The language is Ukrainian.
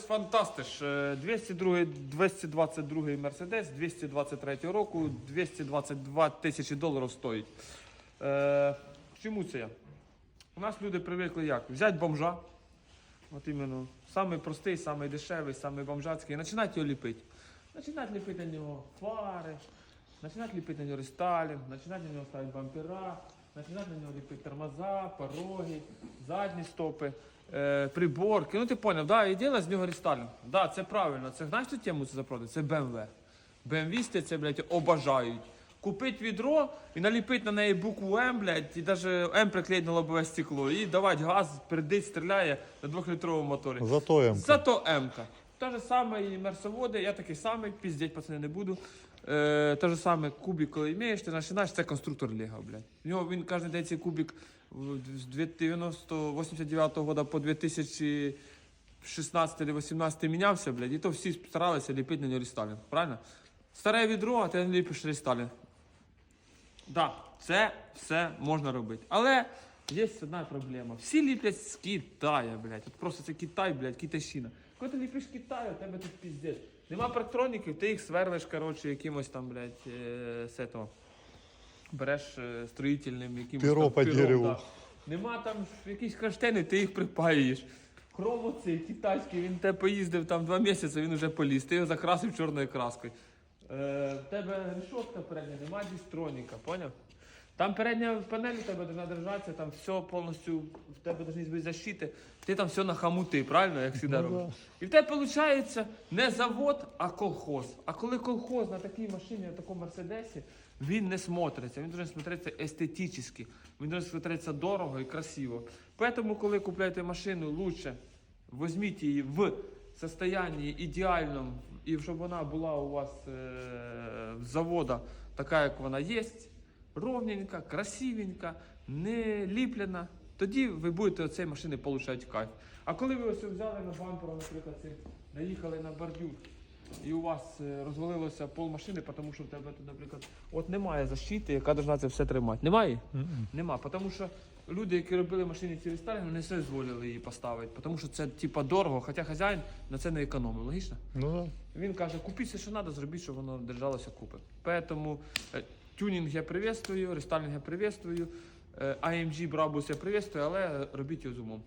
Фантастиш. Е, 202, 222 Мерседес 223 року, 222 тисячі доларів стоїть. Е, чому це я? У нас люди привикли як? Взяти бомжа. От іменно, самий простий, самий дешевий, самий бомжацький, починати його ліпити. Починати ліпити на нього фари, починати ліпити на нього рестайлінг, починати на нього ставити бампера, починати на нього ліпити тормоза, пороги, задні стопи, е, приборки. Ну ти поняв, да, і діла з нього рестайлінг. Да, це правильно. Це знаєш цю тему це запродати? Це BMW. BMW це, блядь, обожають. Купить відро і наліпити на неї букву М, блядь, і навіть М приклеїть на лобове стекло. І давати газ, передить, стріляє на двохлітровому моторі. Зато М. Зато М-ка. Те ж саме і мерсоводи, я такий самий, піздіть, пацани, не буду. Е, те ж саме кубик, коли маєш, ти починаєш, це конструктор Лего, блядь. У нього він кожен день цей кубик з 90 89 года по 2016 или 18 мінявся, блядь, і то всі старалися ліпити на нього рестайлінг, правильно? Старе відро, а ти не ліпиш рестайлінг. Да, це все можна робити. Але є одна проблема. Всі ліплять з Китаю, блядь. От просто це Китай, блядь, китайщина. Коли ти ліпиш Китаю, у тебе тут піздець. Нема парктроніків, ти їх сверлиш, коротше, якимось там, блядь, е, з этого. Береш е, строїтельним якимось Перо там по дереву. да. Нема там якісь кронштейни, ти їх припаюєш. Кров оцей китайський, він те поїздив там два місяці, він вже поліз. Ти його закрасив чорною краскою. Е, в тебе решетка передня, немає дістроніка, поняв? Там передня панель у тебе должна держатися, там все повністю, в тебе повинні бути защити. Ти там все на хамути, правильно, як завжди Ну, робиш? І в тебе виходить не завод, а колхоз. А коли колхоз на такій машині, на такому мерседесі, він не смотриться, він дуже смотриться естетично, він дуже смотриться дорого і красиво. Тому, коли купляєте машину, лучше візьміть її в состоянні ідеальному, і щоб вона була у вас е, з завода така, як вона є, ровненька, красивенька, не ліплена. Тоді ви будете від цієї машини отримати кайф. А коли ви ось взяли на бамперу, наприклад, цим, наїхали на бордюр, і у вас е, розвалилося пол машини, тому що в тебе тут, наприклад, от немає защити, яка повинна це все тримати. Немає? Мгм. Нема, тому що люди, які робили машини ці рестайлінги, не все дозволили її поставити, тому що це типа дорого, хоча хазяїн на це не економив. Логічно? Ну да. Він каже, купіть все, що треба, зробіть, щоб воно держалося купи. Тому е, тюнінг я приветствую, рестайлінг я приветствую, е, AMG Brabus я приветствую, але робіть його з умом.